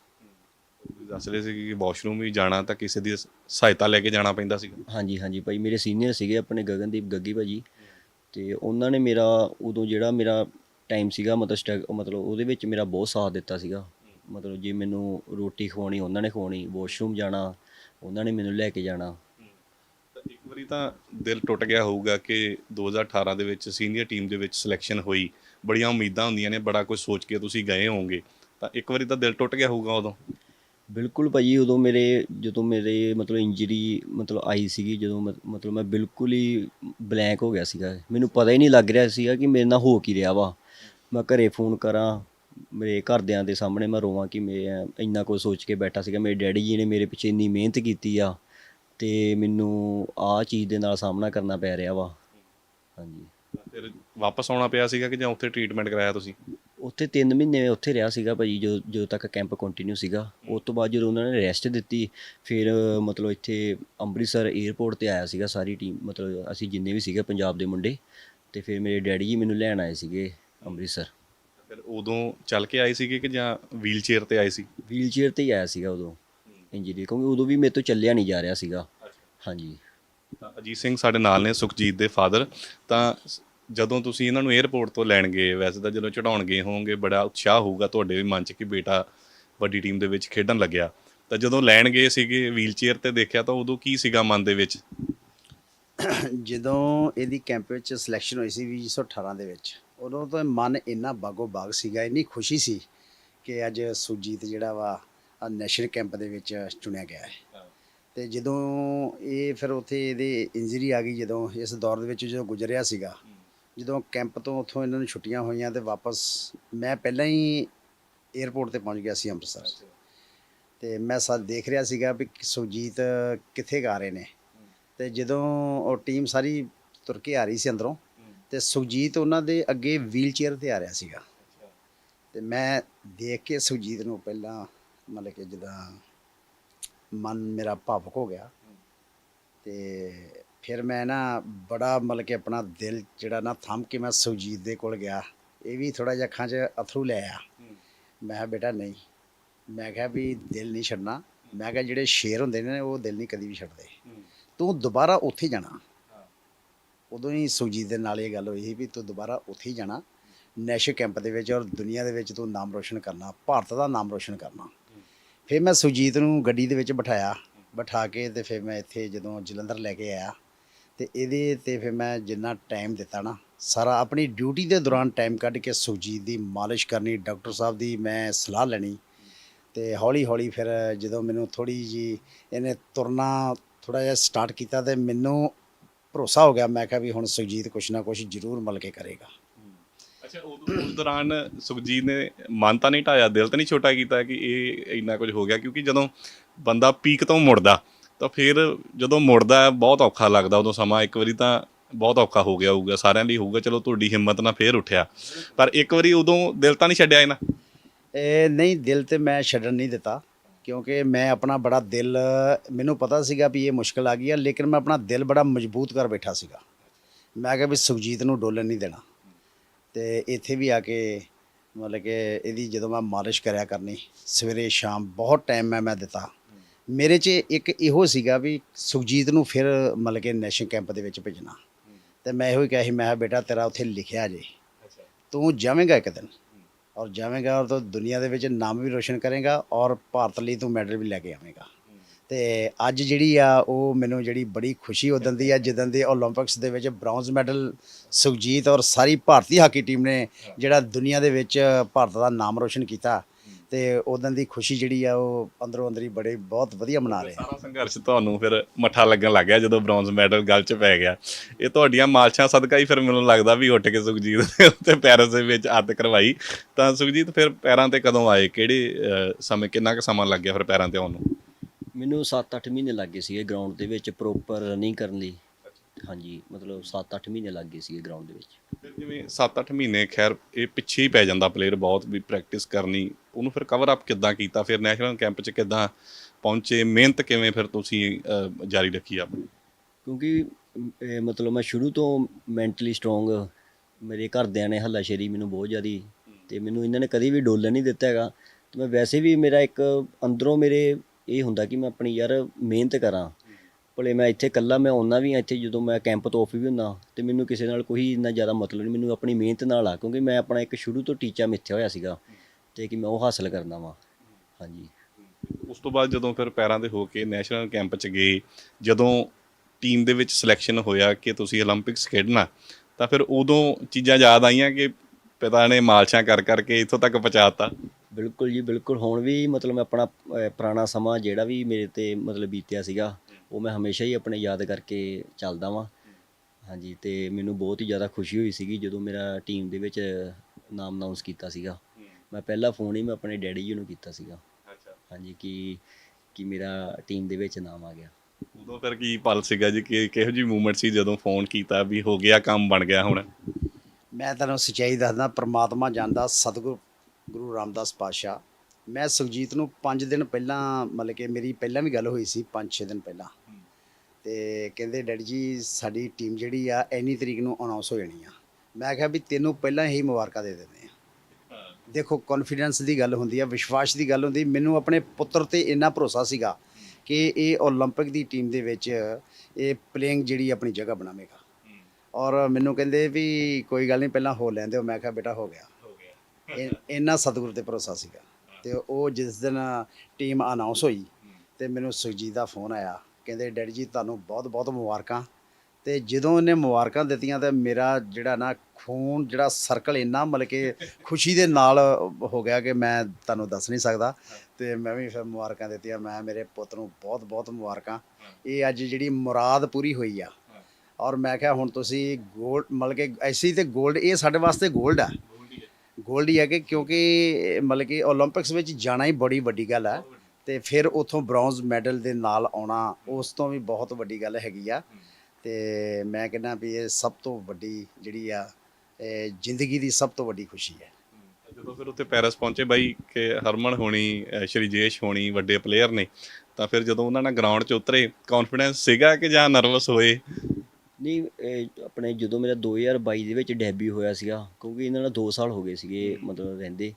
ਤੁਸੀਂ ਦੱਸ ਰਹੇ ਸੀ ਕਿ ਵਾਸ਼ਰੂਮ ਵੀ ਜਾਣਾ ਤਾਂ ਕਿਸੇ ਦੀ ਸਹਾਇਤਾ ਲੈ ਕੇ ਜਾਣਾ ਪੈਂਦਾ ਸੀਗਾ। ਹਾਂਜੀ ਹਾਂਜੀ ਭਾਈ ਮੇਰੇ ਸੀਨੀਅਰ ਸੀਗੇ ਆਪਣੇ ਗਗਨਦੀਪ ਗੱਗੀ ਭਾਜੀ ਤੇ ਉਹਨਾਂ ਨੇ ਮੇਰਾ ਉਦੋਂ ਜਿਹੜਾ ਮੇਰਾ ਟਾਈਮ ਸੀਗਾ ਮਤਲਬ ਸਟਰਗ- ਮਤਲਬ ਉਹਦੇ ਵਿੱਚ ਮੇਰਾ ਬਹੁਤ ਸਾਥ ਦਿੱਤਾ ਸੀਗਾ। ਮਤਲਬ ਜੇ ਮੈਨੂੰ ਰੋਟੀ ਖਵਾਉਣੀ ਉਹਨਾਂ ਨੇ ਖਵਾਉਣੀ ਵਾਸ਼ਰੂਮ ਜਾਣਾ ਉਹਨਾਂ ਨੇ ਮੈਨੂੰ ਲੈ ਕੇ ਜਾਣਾ। ਇੱਕ ਵਾਰੀ ਤਾਂ ਦਿਲ ਟੁੱਟ ਗਿਆ ਹੋਊਗਾ ਕਿ 2018 ਦੇ ਵਿੱਚ ਸੀਨੀਅਰ ਟੀਮ ਦੇ ਵਿੱਚ ਸਿਲੈਕਸ਼ਨ ਹੋਈ। ਬੜੀਆਂ ਉਮੀਦਾਂ ਹੁੰਦੀਆਂ ਨੇ, ਬੜਾ ਕੁਝ ਸੋਚ ਕੇ ਤੁਸੀਂ ਗਏ ਹੋਵੋਗੇ। ਤਾਂ ਇੱਕ ਵਾਰੀ ਤਾਂ ਦਿਲ ਟੁੱਟ ਗਿਆ ਹੋਊਗਾ ਉਦੋਂ? ਬਿਲਕੁਲ ਭਾਜੀ, ਉਦੋਂ ਮੇਰੇ, ਜਦੋਂ ਮੇਰੇ ਮਤਲਬ ਇੰਜਰੀ ਮਤਲਬ ਆਈ ਸੀਗੀ, ਜਦੋਂ ਮਤ- ਮਤਲਬ ਮੈਂ ਬਿਲਕੁਲ ਹੀ ਬਲੈਂਕ ਹੋ ਗਿਆ ਸੀਗਾ। ਮੈਨੂੰ ਪਤਾ ਹੀ ਨਹੀਂ ਲੱਗ ਰਿਹਾ ਸੀਗਾ ਕਿ ਮੇਰੇ ਨਾਲ ਹੋ ਕੀ ਰਿਹਾ ਵਾ। ਮੈਂ ਘਰੇ ਫੋਨ ਕਰਾਂ, ਮੇਰੇ ਘਰਦਿਆਂ ਦੇ ਸਾਹਮਣੇ ਮੈਂ ਰੋਵਾਂ ਕਿ ਮੈਂ ਇੰਨਾ ਕੁਝ ਸੋਚ ਕੇ ਬੈਠਾ ਸੀਗਾ। ਮੇਰੇ ਡੈਡੀ ਜੀ ਨੇ ਮੇਰੇ ਪਿੱਛੇ ਇੰਨੀ ਮਿਹਨਤ ਕੀਤੀ ਆ। ਤੇ ਮੈਨੂੰ ਆਹ ਚੀਜ਼ ਦੇ ਨਾਲ ਸਾਹਮਣਾ ਕਰਨਾ ਪੈ ਰਿਹਾ ਵਾ। ਹਾਂਜੀ। ਫਿਰ ਵਾਪਸ ਆਉਣਾ ਪਿਆ ਸੀਗਾ ਕਿ ਜਾਂ ਉੱਥੇ ਟ੍ਰੀਟਮੈਂਟ ਕਰਾਇਆ ਤੁਸੀਂ? ਉੱਥੇ 3 ਮਹੀਨੇ ਉੱਥੇ ਰਿਹਾ ਸੀਗਾ ਭਾਜੀ ਜਦੋਂ ਜਦੋਂ ਤੱਕ ਕੈਂਪ ਕੰਟੀਨਿਊ ਸੀਗਾ। ਉਸ ਤੋਂ ਬਾਅਦ ਜਦੋਂ ਉਹਨਾਂ ਨੇ ਰੈਸਟ ਦਿੱਤੀ ਫਿਰ ਮਤਲਬ ਇੱਥੇ ਅੰਮ੍ਰਿਤਸਰ 에ਅਰਪੋਰਟ ਤੇ ਆਇਆ ਸੀਗਾ ਸਾਰੀ ਟੀਮ ਮਤਲਬ ਅਸੀਂ ਜਿੰਨੇ ਵੀ ਸੀਗੇ ਪੰਜਾਬ ਦੇ ਮੁੰਡੇ ਤੇ ਫਿਰ ਮੇਰੇ ਡੈਡੀ ਜੀ ਮੈਨੂੰ ਲੈਣ ਆਏ ਸੀਗੇ ਅੰਮ੍ਰਿਤਸਰ। ਫਿਰ ਉਦੋਂ ਚੱਲ ਕੇ ਆਏ ਸੀਗੇ ਕਿ ਜਾਂ ਵੀਲ ਚੇਅਰ ਤੇ ਆਏ ਸੀ? ਵੀਲ ਚੇਅਰ ਤੇ ਹੀ ਆਇਆ ਸੀਗਾ ਉਦੋਂ। ਇੰਜਰੀ ਕਿਉਂਕਿ ਉਦੋਂ ਵੀ ਮੇਰੇ ਤੋਂ ਚੱਲਿਆ ਨਹੀਂ ਜਾ ਰਿਹਾ ਸੀਗਾ। ਹਾਂਜੀ। ਤਾਂ ਅਜੀਤ ਸਿੰਘ ਸਾਡੇ ਨਾਲ ਨੇ ਸੁਖਜੀਤ ਦੇ ਫਾਦਰ। ਤਾਂ ਜਦੋਂ ਤੁਸੀਂ ਇਹਨਾਂ ਨੂੰ 에ਅਰਪੋਰਟ ਤੋਂ ਲੈਣ ਗਏ ਵੈਸੇ ਤਾਂ ਜਦੋਂ ਚੜਾਉਣ ਗਏ ਹੋਵੋਗੇ ਬੜਾ ਉਤਸ਼ਾਹ ਹੋਊਗਾ ਤੁਹਾਡੇ ਵੀ ਮਨ 'ਚ ਕਿ ਬੇਟਾ ਵੱਡੀ ਟੀਮ ਦੇ ਵਿੱਚ ਖੇਡਣ ਲੱਗਿਆ। ਤਾਂ ਜਦੋਂ ਲੈਣ ਗਏ ਸੀਗੇ ਵੀਲ ਚੇਅਰ ਤੇ ਦੇਖਿਆ ਤਾਂ ਉਦੋਂ ਕੀ ਸੀਗਾ ਮਨ ਦੇ ਵਿੱਚ? ਜਦੋਂ ਇਹਦੀ ਕੈਂਪ ਵਿੱਚ ਸਿਲੈਕਸ਼ਨ ਹੋਈ ਸੀ 2018 ਦੇ ਵਿੱਚ ਉਦੋਂ ਤਾਂ ਮਨ ਇੰਨਾ ਬਾਗੋ ਬਾਗ ਸੀਗਾ ਇੰਨੀ ਖੁਸ਼ੀ ਸੀ ਕਿ ਅੱਜ ਸੁਜੀਤ ਜਿਹੜਾ ਵਾ ਨੈਸ਼ਨਲ ਕੈਂਪ ਦੇ ਵਿੱਚ ਚੁਣਿਆ ਗਿਆ ਹੈ। ਤੇ ਜਦੋਂ ਇਹ ਫਿਰ ਉੱਥੇ ਇਹਦੇ ਇੰਜਰੀ ਆ ਗਈ ਜਦੋਂ ਇਸ ਦੌਰ ਦੇ ਵਿੱਚ ਜਦੋਂ ਗੁਜ਼ਰਿਆ ਸੀਗਾ ਜਦੋਂ ਕੈਂਪ ਤੋਂ ਉੱਥੋਂ ਇਹਨਾਂ ਨੂੰ ਛੁੱਟੀਆਂ ਹੋਈਆਂ ਤੇ ਵਾਪਸ ਮੈਂ ਪਹਿਲਾਂ ਹੀ 에ਅਰਪੋਰਟ ਤੇ ਪਹੁੰਚ ਗਿਆ ਸੀ ਅੰਮ੍ਰਿਤਸਰ ਤੇ ਮੈਂ ਸਾ ਦੇਖ ਰਿਹਾ ਸੀਗਾ ਵੀ ਸੁਜੀਤ ਕਿੱਥੇ ਗਾ ਰਹੇ ਨੇ। ਤੇ ਜਦੋਂ ਉਹ ਟੀਮ ਸਾਰੀ ਤੁਰ ਕੇ ਆ ਰਹੀ ਸੀ ਅੰਦਰੋਂ ਤੇ ਸੁਜੀਤ ਉਹਨਾਂ ਦੇ ਅੱਗੇ ਵੀਲ ਚੇਅਰ ਤੇ ਆ ਰਿਹਾ ਸੀਗਾ। ਤੇ ਮੈਂ ਦੇਖ ਕੇ ਸੁਜੀਤ ਨੂੰ ਪਹਿਲਾਂ ਮਤਲਬ ਕਿ ਜਿੱਦਾਂ ਮਨ ਮੇਰਾ ਭਾਵੁਕ ਹੋ ਗਿਆ ਤੇ ਫਿਰ ਮੈਂ ਨਾ ਬੜਾ ਮਤਲਬ ਕਿ ਆਪਣਾ ਦਿਲ ਜਿਹੜਾ ਨਾ ਥੰਮ ਕੇ ਮੈਂ ਸੁਜੀਤ ਦੇ ਕੋਲ ਗਿਆ ਇਹ ਵੀ ਥੋੜਾ ਜਿਹਾ ਅੱਖਾਂ 'ਚ ਅਥਰੂ ਲੈ ਆ ਮੈਂ ਕਿਹਾ ਬੇਟਾ ਨਹੀਂ। ਮੈਂ ਕਿਹਾ ਵੀ ਦਿਲ ਨਹੀਂ ਛੱਡਣਾ। ਮੈਂ ਕਿਹਾ ਜਿਹੜੇ ਸ਼ੇਰ ਹੁੰਦੇ ਨੇ ਉਹ ਦਿਲ ਨਹੀਂ ਕਦੀ ਵੀ ਛੱਡਦੇ। ਤੂੰ ਦੁਬਾਰਾ ਉੱਥੇ ਜਾਣਾ। ਉਦੋਂ ਹੀ ਸੁਜੀਤ ਦੇ ਨਾਲ ਇਹ ਗੱਲ ਹੋਈ ਸੀ ਵੀ ਤੂੰ ਦੁਬਾਰਾ ਉੱਥੇ ਹੀ ਜਾਣਾ। ਨੈਸ਼ਨਲ ਕੈਂਪ ਦੇ ਵਿੱਚ ਔਰ ਦੁਨੀਆ ਦੇ ਵਿੱਚ ਤੂੰ ਨਾਮ ਰੋਸ਼ਨ ਕਰਨਾ ਭਾਰਤ ਦਾ ਨਾਮ ਰੋਸ਼ਨ ਕਰਨਾ। ਫਿਰ ਮੈਂ ਸੁਜੀਤ ਨੂੰ ਗੱਡੀ ਦੇ ਵਿੱਚ ਬਿਠਾਇਆ, ਬਿਠਾ ਕੇ ਤੇ ਫਿਰ ਮੈਂ ਇੱਥੇ ਜਦੋਂ ਜਲੰਧਰ ਲੈ ਕੇ ਆਇਆ, ਤੇ ਇਹਦੇ ਤੇ ਫਿਰ ਮੈਂ ਜਿੰਨਾ ਟਾਈਮ ਦਿੱਤਾ ਨਾ, ਸਾਰਾ ਆਪਣੀ ਡਿਊਟੀ ਦੇ ਦੌਰਾਨ ਟਾਈਮ ਕੱਢ ਕੇ ਸੁਜੀਤ ਦੀ ਮਾਲਿਸ਼ ਕਰਨੀ ਡਾਕਟਰ ਸਾਹਿਬ ਦੀ ਮੈਂ ਸਲਾਹ ਲੈਣੀ, ਤੇ ਹੌਲੀ ਹੌਲੀ ਫਿਰ ਜਦੋਂ ਮੈਨੂੰ ਥੋੜੀ ਜੀ ਇਹਨੇ ਤੁਰਨਾ ਥੋੜਾ ਜਿਹਾ ਸਟਾਰਟ ਕੀਤਾ ਤੇ ਮੈਨੂੰ ਭਰੋਸਾ ਹੋ ਗਿਆ, ਮੈਂ ਕਿਹਾ ਵੀ ਹੁਣ ਸੁਖਜੀਤ ਕੁਛ ਨਾ ਕੁਛ ਜ਼ਰੂਰ ਮਿਲ ਕੇ ਕਰੇਗਾ। ਅੱਛਾ ਉਦੋਂ ਉਸ ਦੌਰਾਨ ਸੁਖਜੀਤ ਨੇ ਮਨ ਤਾਂ ਨਹੀਂ ਢਾਇਆ ਦਿਲ ਤਾਂ ਨਹੀਂ ਛੋਟਾ ਕੀਤਾ ਕਿ ਇਹ ਇੰਨਾ ਕੁਝ ਹੋ ਗਿਆ ਕਿਉਂਕਿ ਜਦੋਂ ਬੰਦਾ ਪੀਕ ਤੋਂ ਮੁੜਦਾ ਤਾਂ ਫਿਰ ਜਦੋਂ ਮੁੜਦਾ ਹੈ, ਬਹੁਤ ਔਖਾ ਲੱਗਦਾ ਉਦੋਂ ਸਮਾਂ ਇੱਕ ਵਾਰੀ ਤਾਂ ਬਹੁਤ ਔਖਾ ਹੋ ਗਿਆ ਹੋਊਗਾ ਸਾਰਿਆਂ ਲਈ ਹੋਊਗਾ ਚਲੋ ਤੁਹਾਡੀ ਹਿੰਮਤ ਨਾਲ ਫੇਰ ਉੱਠਿਆ। ਪਰ ਇੱਕ ਵਾਰੀ ਉਦੋਂ ਦਿਲ ਤਾਂ ਨਹੀਂ ਛੱਡਿਆ ਇਹਨਾਂ? ਇਹ ਨਹੀਂ ਦਿਲ ਤੇ ਮੈਂ ਛੱਡਣ ਨਹੀਂ ਦਿੱਤਾ ਕਿਉਂਕਿ ਮੈਂ ਆਪਣਾ ਬੜਾ ਦਿਲ ਮੈਨੂੰ ਪਤਾ ਸੀਗਾ ਵੀ ਇਹ ਮੁਸ਼ਕਲ ਆ ਗਈ ਆ ਲੇਕਿਨ ਮੈਂ ਆਪਣਾ ਦਿਲ ਬੜਾ ਮਜ਼ਬੂਤ ਕਰ ਬੈਠਾ ਸੀਗਾ। ਮੈਂ ਕਿਹਾ ਵੀ ਸੁਖਜੀਤ ਨੂੰ ਡੋਲਣ ਨਹੀਂ ਦੇਣਾ। ਤੇ ਇੱਥੇ ਵੀ ਆ ਕੇ ਮਤਲਬ ਕਿ ਇਹਦੀ ਜਦੋਂ ਮੈਂ ਮਾਲਿਸ਼ ਕਰਿਆ ਕਰਨੀ ਸਵੇਰੇ ਸ਼ਾਮ ਬਹੁਤ ਟਾਈਮ ਮੈਂ ਮੈਂ ਦਿੱਤਾ। ਮੇਰੇ 'ਚ ਇੱਕ ਇਹੋ ਸੀਗਾ ਵੀ ਸੁਖਜੀਤ ਨੂੰ ਫਿਰ ਮਤਲਬ ਕਿ ਨੈਸ਼ਨਲ ਕੈਂਪ ਦੇ ਵਿੱਚ ਭੇਜਣਾ। ਤੇ ਮੈਂ ਇਹੋ ਹੀ ਕਿਹਾ ਸੀ ਮੈਂ ਕਿਹਾ ਬੇਟਾ ਤੇਰਾ ਉੱਥੇ ਲਿਖਿਆ ਜੇ। ਤੂੰ ਜਾਵੇਂਗਾ ਇੱਕ ਦਿਨ ਔਰ ਜਾਵੇਂਗਾ ਔਰ ਤੂੰ ਦੁਨੀਆ ਦੇ ਵਿੱਚ ਨਾਮ ਵੀ ਰੋਸ਼ਨ ਕਰੇਗਾ ਔਰ ਭਾਰਤ ਲਈ ਤੂੰ ਮੈਡਲ ਵੀ ਲੈ ਕੇ ਆਵੇਂਗਾ। ਤੇ ਅੱਜ ਜਿਹੜੀ ਆ, ਉਹ ਮੈਨੂੰ ਜਿਹੜੀ ਬੜੀ ਖੁਸ਼ੀ ਉਦੋਂ ਦੀ ਆ ਜਦੋਂ ਦੇ 올림픽ਸ ਦੇ ਵਿੱਚ ਬ੍ਰੌਂਜ਼ ਮੈਡਲ ਸੁਖਜੀਤ ਔਰ ਸਾਰੀ ਭਾਰਤੀ ਹਾਕੀ ਟੀਮ ਨੇ ਜਿਹੜਾ ਦੁਨੀਆ ਦੇ ਵਿੱਚ ਭਾਰਤ ਦਾ ਨਾਮ ਰੋਸ਼ਨ ਕੀਤਾ ਤੇ ਉਦੋਂ ਦੀ ਖੁਸ਼ੀ ਜਿਹੜੀ ਆ, ਉਹ ਅੰਦਰੋਂ ਅੰਦਰੀ ਬੜੇ, ਬਹੁਤ ਵਧੀਆ ਮਨਾ ਰਹੇ ਸਾਰਾ ਸੰਘਰਸ਼ ਤੁਹਾਨੂੰ ਫਿਰ ਮੱਠਾ ਲੱਗਣ ਲੱਗ ਗਿਆ ਜਦੋਂ ਬ੍ਰੌਂਜ਼ ਮੈਡਲ ਗਲ 'ਚ ਪੈ ਗਿਆ। ਇਹ ਤੁਹਾਡੀਆਂ ਮਾਲਸ਼ਾਂ ਸਦਕਾ ਹੀ ਫਿਰ ਮੈਨੂੰ ਲੱਗਦਾ ਵੀ ਉੱਠ ਕੇ ਸੁਖਜੀਤ ਨੇ ਉੱਤੇ ਪੈਰਾਂ ਦੇ ਵਿੱਚ ਅੱਤ ਕਰਵਾਈ। ਤਾਂ ਸੁਖਜੀਤ ਫਿਰ ਪੈਰਾਂ ਤੇ ਕਦੋਂ ਆਏ? ਕਿਹੜੇ ਸਮੇਂ, ਕਿੰਨਾ ਕੁ ਸਮਾਂ ਲੱਗ ਗਿਆ ਫਿਰ ਪੈਰਾਂ ਤੇ ਆਉਣ ਨੂੰ? ਮੈਨੂੰ 7-8 ਮਹੀਨੇ ਲੱਗ ਗਏ ਸੀਗੇ ਗਰਾਊਂਡ ਦੇ ਵਿੱਚ ਪ੍ਰੋਪਰ ਰਨਿੰਗ ਕਰਨ ਲਈ। ਹਾਂਜੀ ਮਤਲਬ 7-8 ਮਹੀਨੇ ਲੱਗ ਗਏ ਸੀਗੇ ਗਰਾਊਂਡ ਦੇ ਵਿੱਚ। ਫਿਰ ਜਿਵੇਂ 7-8 ਮਹੀਨੇ ਖੈਰ ਇਹ ਪਿੱਛੇ ਹੀ ਪੈ ਜਾਂਦਾ ਪਲੇਅਰ ਬਹੁਤ ਵੀ ਪ੍ਰੈਕਟਿਸ ਕਰਨੀ। ਉਹਨੂੰ ਫਿਰ ਕਵਰ ਅਪ ਕਿੱਦਾਂ ਕੀਤਾ? ਫਿਰ ਨੈਸ਼ਨਲ ਕੈਂਪ 'ਚ ਕਿੱਦਾਂ ਪਹੁੰਚੇ? ਮਿਹਨਤ ਕਿਵੇਂ ਫਿਰ ਤੁਸੀਂ ਅਹ, ਜਾਰੀ ਰੱਖੀ ਆਪਣੀ ਕਿਉਂਕਿ ਅਮ, ਇਹ ਮਤਲਬ ਮੈਂ ਸ਼ੁਰੂ ਤੋਂ ਮੈਂਟਲੀ ਸਟਰੋਂਗ ਮੇਰੇ ਘਰਦਿਆਂ ਨੇ ਹੱਲਾਸ਼ੇਰੀ ਮੈਨੂੰ ਬਹੁਤ ਜ਼ਿਆਦੀ ਤੇ ਮੈਨੂੰ ਇਹਨਾਂ ਨੇ ਕਦੀ ਵੀ ਡੋਲਣ ਨਹੀਂ ਦਿੱਤਾ ਹੈਗਾ। ਤੇ ਮੈਂ ਵੈਸੇ ਵੀ ਮੇਰਾ ਇੱਕ ਅੰਦਰੋਂ ਮੇਰੇ ਇਹ ਹੁੰਦਾ ਕਿ ਮੈਂ ਆਪਣੀ ਯਾਰ ਮਿਹਨਤ ਕਰਾਂ। ਭਲੇ ਮੈਂ ਇੱਥੇ ਇਕੱਲਾ ਮੈਂ ਆਉਣਾ ਵੀ ਇੱਥੇ ਜਦੋਂ ਮੈਂ ਕੈਂਪ ਤੋਂ ਆਫ ਵੀ ਹੁੰਦਾ ਤੇ ਮੈਨੂੰ ਕਿਸੇ ਨਾਲ ਕੋਈ ਇੰਨਾ ਜ਼ਿਆਦਾ ਮਤਲਬ ਨਹੀਂ, ਮੈਨੂੰ ਆਪਣੀ ਮਿਹਨਤ ਨਾਲ ਆ, ਕਿਉਂਕਿ ਮੈਂ ਆਪਣਾ ਇੱਕ ਸ਼ੁਰੂ ਤੋਂ ਟੀਚਾ ਮਿੱਥਿਆ ਹੋਇਆ ਸੀਗਾ, ਤੇ ਕਿ ਮੈਂ ਉਹ ਹਾਸਲ ਕਰਨਾ ਵਾ। ਹਾਂਜੀ। ਉਸ ਤੋਂ ਬਾਅਦ ਜਦੋਂ ਫਿਰ ਪੈਰਾਂ ਦੇ ਹੋ ਕੇ ਨੈਸ਼ਨਲ ਕੈਂਪ ਚ ਗਏ, ਜਦੋਂ ਟੀਮ ਦੇ ਵਿੱਚ ਸਿਲੈਕਸ਼ਨ ਹੋਇਆ ਕਿ ਤੁਸੀਂ 올림픽ਸ ਖੇਡਣਾ, ਤਾਂ ਫਿਰ ਉਦੋਂ ਚੀਜ਼ਾਂ ਯਾਦ ਆਈਆਂ ਕਿ ਪਿਤਾ ਨੇ ਮਾਲਸ਼ਾਂ ਕਰ ਕਰਕੇ ਇੱਥੋਂ ਤੱਕ ਪਹੁੰਚਾਤਾ ਬਿਲਕੁਲ ਜੀ ਬਿਲਕੁਲ। ਹੁਣ ਵੀ ਮਤਲਬ ਮੈਂ ਆਪਣਾ ਅਹ, ਪੁਰਾਣਾ ਸਮਾਂ ਜਿਹੜਾ ਵੀ ਮੇਰੇ ਤੇ ਮਤਲਬ ਬੀਤਿਆ ਸੀਗਾ ਉਹ ਮੈਂ ਹਮੇਸ਼ਾ ਹੀ ਆਪਣੇ ਯਾਦ ਕਰਕੇ ਚੱਲਦਾ ਵਾਂ। ਹਾਂਜੀ ਤੇ ਮੈਨੂੰ ਬਹੁਤ ਹੀ ਜ਼ਿਆਦਾ ਖੁਸ਼ੀ ਹੋਈ ਸੀਗੀ ਜਦੋਂ ਮੇਰਾ ਟੀਮ ਦੇ ਵਿੱਚ ਨਾਮ ਅਨਾਉਂਸ ਕੀਤਾ ਸੀਗਾ। ਮੈਂ ਪਹਿਲਾ ਫੋਨ ਹੀ ਮੈਂ ਆਪਣੇ ਡੈਡੀ ਜੀ ਨੂੰ ਕੀਤਾ ਸੀਗਾ। ਅੱਛਾ। ਹਾਂਜੀ ਕਿ ਕਿ ਮੇਰਾ ਟੀਮ ਦੇ ਵਿੱਚ ਨਾਮ ਆ ਗਿਆ। ਉਦੋਂ ਫਿਰ ਕੀ ਪਲ ਸੀਗਾ ਜੀ? ਕਿ ਕਿਹੋ ਜੀ ਮੂਵਮੈਂਟ ਸੀ ਜਦੋਂ ਫੋਨ ਕੀਤਾ ਵੀ ਹੋ ਗਿਆ ਕੰਮ ਬਣ ਗਿਆ ਹੁਣ? ਮੈਂ ਤੁਹਾਨੂੰ ਸੱਚਾਈ ਦੱਸਦਾ ਪ੍ਰਮਾਤਮਾ ਜਾਣਦਾ ਸਤਿਗੁਰੂ ਗੁਰੂ ਰਾਮਦਾਸ ਪਾਤਸ਼ਾਹ ਮੈਂ ਸੁਖਜੀਤ ਨੂੰ 5 ਦਿਨ ਪਹਿਲਾਂ ਮਤਲਬ ਕਿ ਮੇਰੀ ਪਹਿਲਾਂ ਵੀ ਗੱਲ ਹੋਈ ਸੀ 5-6 ਦਿਨ ਪਹਿਲਾਂ ਤੇ ਕਹਿੰਦੇ ਡੈਡੀ ਜੀ ਸਾਡੀ ਟੀਮ ਜਿਹੜੀ ਆ ਐਨੀ ਤਰੀਕ ਨੂੰ ਅਨਾਉਂਸ ਹੋ ਜਾਣੀ ਆ ਮੈਂ ਕਿਹਾ ਵੀ ਤੈਨੂੰ ਪਹਿਲਾਂ ਹੀ ਮੁਬਾਰਕਾਂ ਦੇ ਦਿੰਦੇ ਆ ਦੇਖੋ ਕੌਨਫੀਡੈਂਸ ਦੀ ਗੱਲ ਹੁੰਦੀ ਆ ਵਿਸ਼ਵਾਸ ਦੀ ਗੱਲ ਹੁੰਦੀ ਮੈਨੂੰ ਆਪਣੇ ਪੁੱਤਰ ਤੇ ਇੰਨਾ ਭਰੋਸਾ ਸੀਗਾ ਕਿ ਇਹ 올림픽 ਦੀ ਟੀਮ ਦੇ ਵਿੱਚ ਇਹ ਪਲੇਇੰਗ ਜਿਹੜੀ ਆਪਣੀ ਜਗ੍ਹਾ ਬਣਾਵੇਗਾ ਔਰ ਮੈਨੂੰ ਕਹਿੰਦੇ ਵੀ ਕੋਈ ਗੱਲ ਨਹੀਂ ਪਹਿਲਾਂ ਹੋ ਲੈਂਦੇ ਹੋ ਮੈਂ ਕਿਹਾ ਬੇਟਾ ਹੋ ਗਿਆ ਹੋ ਗਿਆ ਇਹ- ਇੰਨਾ ਸਤਿਗੁਰ ਤੇ ਭਰੋਸਾ ਸੀਗਾ। ਤੇ ਉਹ ਜਿਸ ਦਿਨ ਟੀਮ ਅਨਾਉਂਸ ਹੋਈ, ਤੇ ਮੈਨੂੰ ਸੁਖਜੀਤ ਦਾ ਫੋਨ ਆਇਆ, ਕਹਿੰਦੇ ਡੈਡੀ ਜੀ, ਤੁਹਾਨੂੰ ਬਹੁਤ ਬਹੁਤ ਮੁਬਾਰਕਾਂ। ਤੇ ਜਦੋਂ ਉਹਨੇ ਮੁਬਾਰਕਾਂ ਦਿੱਤੀਆਂ, ਤੇ ਮੇਰਾ ਜਿਹੜਾ ਨਾ ਖੂਨ, ਜਿਹੜਾ ਸਰਕਲ ਇੰਨਾ ਮਤਲਬ ਕਿ ਖੁਸ਼ੀ ਦੇ ਨਾਲ ਹੋ ਗਿਆ ਕਿ ਮੈਂ ਤੁਹਾਨੂੰ ਦੱਸ ਨਹੀਂ ਸਕਦਾ। ਤੇ ਮੈਂ ਵੀ ਫਿਰ ਮੁਬਾਰਕਾਂ ਦਿੱਤੀਆਂ। ਮੈਂ ਮੇਰੇ ਪੁੱਤ ਨੂੰ ਬਹੁਤ ਬਹੁਤ ਮੁਬਾਰਕਾਂ। ਇਹ ਅੱਜ ਜਿਹੜੀ ਮੁਰਾਦ ਪੂਰੀ ਹੋਈ ਆ। ਔਰ ਮੈਂ ਕਿਹਾ, ਹੁਣ ਤੁਸੀਂ ਗੋਲਡ ਮਤਲਬ ਕਿ ਐਸੀ ਤੇ ਗੋਲਡ ਇਹ ਸਾਡੇ ਵਾਸਤੇ ਗੋਲਡ ਆ। ਗੋਲਡ ਹੀ ਹੈ ਕਿ ਕਿਉਂਕਿ ਮਤਲਬ ਕਿ 올림픽ਸ ਵਿੱਚ ਜਾਣਾ ਹੀ ਬੜੀ ਵੱਡੀ ਗੱਲ ਆ ਤੇ ਫਿਰ ਉਥੋਂ ਬ੍ਰੌਂਜ਼ ਮੈਡਲ ਦੇ ਨਾਲ ਆਉਣਾ ਉਸ ਤੋਂ ਵੀ ਬਹੁਤ ਵੱਡੀ ਗੱਲ ਹੈਗੀ ਆ। ਤੇ ਮੈਂ ਕਹਿੰਦਾ ਵੀ ਇਹ ਸਭ ਤੋਂ ਵੱਡੀ ਜਿਹੜੀ ਆ ਜ਼ਿੰਦਗੀ ਦੀ ਸਭ ਤੋਂ ਵੱਡੀ ਖੁਸ਼ੀ ਹੈ। ਜਦੋਂ ਫਿਰ ਉੱਥੇ ਪੈਰਿਸ ਪਹੁੰਚੇ ਬਾਈ ਕਿ ਹਰਮਨ ਹੋਣੀ ਸ਼੍ਰੀਜੇਸ਼ ਹੋਣੀ ਵੱਡੇ ਪਲੇਅਰ ਨੇ, ਤਾਂ ਫਿਰ ਜਦੋਂ ਉਹਨਾਂ ਨਾਲ ਗਰਾਊਂਡ 'ਚ ਉਤਰੇ ਕੌਨਫੀਡੈਂਸ ਸੀਗਾ ਕਿ ਜਾਂ ਨਰਵਸ ਹੋਏ? ਨਹੀਂ ਇਹ ਆਪਣੇ ਜਦੋਂ ਮੇਰਾ 2022 ਦੇ ਵਿੱਚ ਡੈਬਿਊ ਹੋਇਆ ਸੀਗਾ ਕਿਉਂਕਿ ਇਹਨਾਂ ਨਾਲ 2 ਸਾਲ ਹੋ ਗਏ ਸੀਗੇ ਮਤਲਬ ਰਹਿੰਦੇ।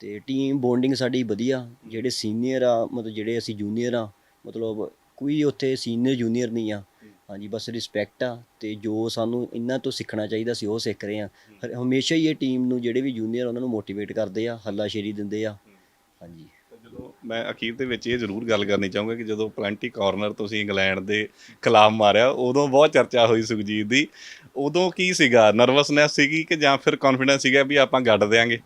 ਤੇ ਟੀਮ ਬੌਂਡਿੰਗ ਸਾਡੀ ਵਧੀਆ ਜਿਹੜੇ ਸੀਨੀਅਰ ਆ ਮਤਲਬ ਜਿਹੜੇ ਅਸੀਂ ਜੂਨੀਅਰ ਆ ਮਤਲਬ ਕੋਈ ਉੱਥੇ ਸੀਨੀਅਰ ਜੂਨੀਅਰ ਨਹੀਂ ਆ। ਹਾਂਜੀ ਬਸ ਰਿਸਪੈਕਟ ਆ ਤੇ ਜੋ ਸਾਨੂੰ ਇਹਨਾਂ ਤੋਂ ਸਿੱਖਣਾ ਚਾਹੀਦਾ ਸੀ ਉਹ ਸਿੱਖ ਰਹੇ ਆ। ਹਮੇਸ਼ਾ ਹੀ ਇਹ ਟੀਮ ਨੂੰ ਜਿਹੜੇ ਵੀ ਜੂਨੀਅਰ ਉਹਨਾਂ ਨੂੰ ਮੋਟੀਵੇਟ ਕਰਦੇ ਆ ਹੱਲਾਸ਼ੇਰੀ ਦਿੰਦੇ ਆ। ਹਾਂਜੀ। ਮੈਂ ਅਖੀਰ ਦੇ ਵਿੱਚ ਇਹ ਜ਼ਰੂਰ ਗੱਲ ਕਰਨੀ ਚਾਹੂੰਗਾ ਕਿ ਜਦੋਂ ਪਲੈਂਟੀ ਕਾਰਨਰ ਤੁਸੀਂ ਇੰਗਲੈਂਡ ਦੇ ਖਿਲਾਫ ਮਾਰਿਆ ਉਦੋਂ ਬਹੁਤ ਚਰਚਾ ਹੋਈ ਸੁਖਜੀਤ ਦੀ। ਉਦੋਂ ਕੀ ਸੀਗਾ? ਨਰਵਸਨੈਸ ਸੀਗੀ ਕਿ ਜਾਂ ਫਿਰ ਕੌਨਫੀਡੈਂਸ ਸੀਗਾ ਵੀ ਆਪਾਂ ਗੱਡ ਦੇਾਂਗੇ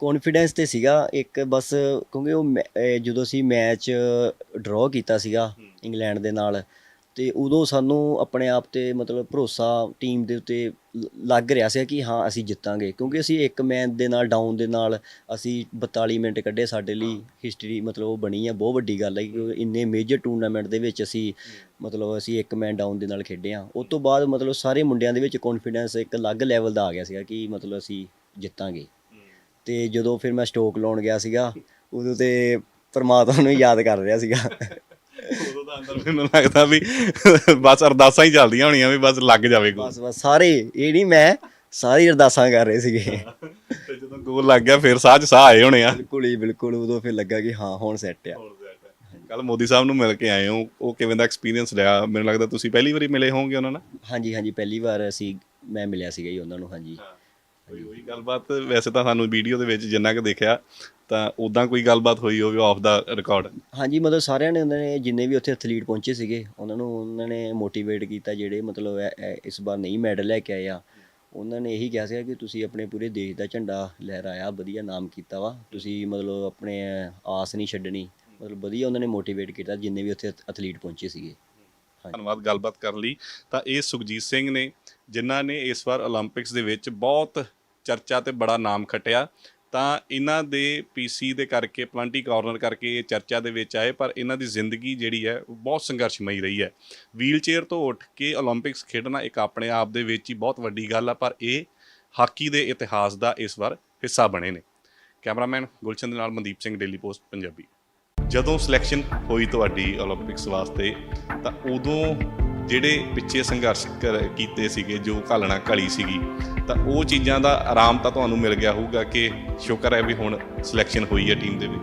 ਕੌਨਫੀਡੈਂਸ ਤੇ ਸੀਗਾ। ਇੱਕ ਬਸ ਕਿਉਂਕਿ ਉਹ ਜਦੋਂ ਅਸੀਂ ਮੈਚ ਡਰਾਅ ਕੀਤਾ ਸੀਗਾ ਇੰਗਲੈਂਡ ਦੇ ਨਾਲ ਤੇ ਉਦੋਂ ਸਾਨੂੰ ਆਪਣੇ ਆਪ ਤੇ ਮਤਲਬ ਭਰੋਸਾ ਟੀਮ ਦੇ ਉੱਤੇ ਲੱਗ ਰਿਹਾ ਸੀ ਕਿ ਹਾਂ, ਅਸੀਂ ਜਿੱਤਾਂਗੇ। ਕਿਉਂਕਿ ਅਸੀਂ ਇੱਕ ਮੈਨ ਦੇ ਨਾਲ ਡਾਊਨ ਦੇ ਨਾਲ ਅਸੀਂ 42 ਮਿੰਟ ਕੱਢੇ ਸਾਡੇ ਲਈ। ਹਿਸਟਰੀ ਮਤਲਬ ਉਹ ਬਣੀ ਆ, ਬਹੁਤ ਵੱਡੀ ਗੱਲ ਹੈ ਕਿ ਇੰਨੇ ਮੇਜਰ ਟੂਰਨਾਮੈਂਟ ਦੇ ਵਿੱਚ ਅਸੀਂ ਮਤਲਬ ਅਸੀਂ ਇੱਕ ਮੈਨ ਡਾਊਨ ਦੇ ਨਾਲ ਖੇਡੇ ਆ। ਉਸ ਤੋਂ ਬਾਅਦ ਮਤਲਬ ਸਾਰੇ ਮੁੰਡਿਆਂ ਦੇ ਵਿੱਚ ਕੌਨਫੀਡੈਂਸ ਇੱਕ ਅਲੱਗ ਲੈਵਲ ਦਾ ਆ ਗਿਆ ਸੀਗਾ ਕਿ ਮਤਲਬ ਅਸੀਂ ਜਿੱਤਾਂਗੇ। ਤੇ ਜਦੋਂ ਫਿਰ ਮੈਂ ਸਟੋਕ ਲਾਉਣ ਗਿਆ ਸੀਗਾ, ਉਦੋਂ ਤੇ ਪਰਮਾਤਮਾ ਨੂੰ ਯਾਦ ਕਰ ਰਿਹਾ ਸੀਗਾ। ਉਦੋਂ ਤਾਂ ਅੰਦਰ ਮੈਨੂੰ ਲੱਗਦਾ ਵੀ ਬਸ ਅਰਦਾਸਾਂ ਹੀ ਚੱਲਦੀਆਂ ਹੋਣੀਆਂ ਵੀ ਬਸ ਲੱਗ ਜਾਵੇ ਗੋਲ ਬਸ ਬਸ ਸਾਰੇ ਇਹ ਨਹੀਂ ਮੈਂ ਸਾਰੀ ਅਰਦਾਸਾਂ ਕਰ ਰਹੇ ਸੀਗੇ। ਤੇ ਜਦੋਂ ਗੋਲ ਲੱਗ ਗਿਆ ਫਿਰ ਸਾਹ 'ਚ ਸਾਹ ਆਏ ਹੋਣੇ ਆ। ਬਿਲਕੁਲ ਹੀ ਬਿਲਕੁਲ ਉਦੋਂ ਫਿਰ ਲੱਗਾ ਕਿ ਹਾਂ ਹੁਣ ਸੈੱਟ ਆ। ਕੱਲ ਮੋਦੀ ਸਾਹਿਬ ਨੂੰ ਮਿਲ ਕੇ ਆਏ ਹੋ ਉਹ ਕਿਵੇਂ ਦਾ ਐਕਸਪੀਰੀਅੰਸ ਰਿਹਾ? ਮੈਨੂੰ ਲੱਗਦਾ ਤੁਸੀਂ ਪਹਿਲੀ ਵਾਰੀ ਮਿਲੇ ਹੋਵੋਗੇ ਉਹਨਾਂ ਨਾਲ। ਹਾਂਜੀ ਹਾਂਜੀ ਪਹਿਲੀ ਵਾਰ ਅਸੀਂ ਮੈਂ ਮਿਲਿਆ ਸੀਗਾ ਜੀ ਉਹਨਾਂ ਨੂੰ ਹਾਂਜੀ। ਕੋਈ ਹੋਈ ਗੱਲਬਾਤ। ਵੈਸੇ ਤਾਂ ਸਾਨੂੰ ਵੀਡੀਓ ਦੇ ਵਿੱਚ ਜਿੰਨਾ ਕੁ ਦੇਖਿਆ ਤਾਂ ਉਦਾਂ ਕੋਈ ਗੱਲਬਾਤ ਹੋਈ ਹੋਵੇ ਆਫ ਦਾ ਰਿਕਾਰਡ ਹਾਂਜੀ ਮਤਲਬ ਸਾਰਿਆਂ ਨੇ ਉਹਨਾਂ ਨੇ ਜਿੰਨੇ ਵੀ ਉੱਥੇ ਐਥਲੀਟ ਪਹੁੰਚੇ ਸੀਗੇ ਉਹਨਾਂ ਨੂੰ ਉਹਨਾਂ ਨੇ ਮੋਟੀਵੇਟ ਕੀਤਾ ਜਿਹੜੇ ਮਤਲਬ ਇਸ ਵਾਰ ਨਹੀਂ ਮੈਡਲ ਲੈ ਕੇ ਆਏ ਆ। ਉਹਨਾਂ ਨੇ ਇਹੀ ਕਿਹਾ ਸੀਗਾ ਕਿ ਤੁਸੀਂ ਆਪਣੇ ਪੂਰੇ ਦੇਸ਼ ਦਾ ਝੰਡਾ ਲਹਿਰਾਇਆ ਵਧੀਆ ਨਾਮ ਕੀਤਾ ਵਾ। ਤੁਸੀਂ ਮਤਲਬ ਆਪਣੇ ਆਸ ਨਹੀਂ ਛੱਡਣੀ। ਮਤਲਬ ਵਧੀਆ ਉਹਨਾਂ ਨੇ ਮੋਟੀਵੇਟ ਕੀਤਾ ਜਿੰਨੇ ਵੀ ਉੱਥੇ ਐਥਲੀਟ ਪਹੁੰਚੇ ਸੀਗੇ। ਧੰਨਵਾਦ ਗੱਲਬਾਤ ਕਰਨ ਲਈ। ਤਾਂ ਇਹ ਸੁਖਜੀਤ ਸਿੰਘ ਨੇ ਜਿਨ੍ਹਾਂ ਨੇ ਇਸ ਵਾਰ 올림픽ਸ ਦੇ ਵਿੱਚ ਬਹੁਤ ਚਰਚਾ ਤੇ ਬੜਾ ਨਾਮ ਖਟਿਆ। ਤਾਂ ਇਹਨਾਂ ਦੇ ਪੀਸੀ ਦੇ ਕਰਕੇ ਪਲਾਂਟੀ ਕਾਰਨਰ ਕਰਕੇ ਇਹ ਚਰਚਾ ਦੇ ਵਿੱਚ ਆਏ, ਪਰ ਇਹਨਾਂ ਦੀ ਜ਼ਿੰਦਗੀ ਜਿਹੜੀ ਹੈ, ਉਹ ਬਹੁਤ ਸੰਘਰਸ਼ਮਈ ਰਹੀ ਹੈ। ਵੀਲਚੇਅਰ ਤੋਂ ਉੱਠ ਕੇ 올림픽ਸ ਖੇਡਣਾ ਇੱਕ ਆਪਣੇ ਆਪ ਦੇ ਵਿੱਚ ਹੀ ਬਹੁਤ ਵੱਡੀ ਗੱਲ ਆ, ਪਰ ਇਹ ਹਾਕੀ ਦੇ ਇਤਿਹਾਸ ਦਾ ਇਸ ਵਾਰ ਹਿੱਸਾ ਬਣੇ ਨੇ। ਕੈਮਰਾਮੈਨ ਗੁਲਚੰਦ ਨਾਲ ਮਨਦੀਪ ਸਿੰਘ ਡੇਲੀ ਪੋਸਟ ਪੰਜਾਬੀ। ਜਦੋਂ ਸਿਲੈਕਸ਼ਨ ਹੋਈ ਤੁਹਾਡੀ 올림픽ਸ ਵਾਸਤੇ, ਤਾਂ ਉਦੋਂ ਜਿਹੜੇ ਪਿੱਛੇ ਸੰਘਰਸ਼ ਕੀਤੇ ਸੀਗੇ ਜੋ ਘਾਲਣਾ ਘੜੀ ਸੀਗੀ ਤਾਂ ਉਹ ਚੀਜ਼ਾਂ ਦਾ ਆਰਾਮ ਤਾਂ ਤੁਹਾਨੂੰ ਮਿਲ ਗਿਆ ਹੋਊਗਾ ਕਿ ਸ਼ੁਕਰ ਹੈ ਵੀ ਹੁਣ ਸਿਲੈਕਸ਼ਨ ਹੋਈ ਹੈ ਟੀਮ ਦੇ ਵਿੱਚ।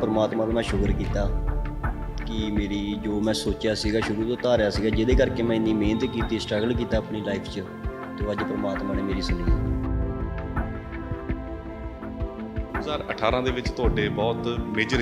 ਪਰਮਾਤਮਾ ਦਾ ਮੈਂ ਸ਼ੁਕਰ ਕੀਤਾ ਕਿ ਮੇਰੀ ਜੋ ਮੈਂ ਸੋਚਿਆ ਸੀਗਾ ਸ਼ੁਰੂ ਤੋਂ ਧਾਰਿਆ ਸੀਗਾ ਜਿਹਦੇ ਕਰਕੇ ਮੈਂ ਇੰਨੀ ਮਿਹਨਤ ਕੀਤੀ ਸਟਰਗਲ ਕੀਤਾ ਆਪਣੀ ਲਾਈਫ 'ਚ ਤੇ ਅੱਜ ਪਰਮਾਤਮਾ ਨੇ ਮੇਰੀ ਸੁਣੀ 2018 ਦੇ ਵਿੱਚ ਤੁਹਾਡੇ ਬਹੁਤ ਮੇਜਰ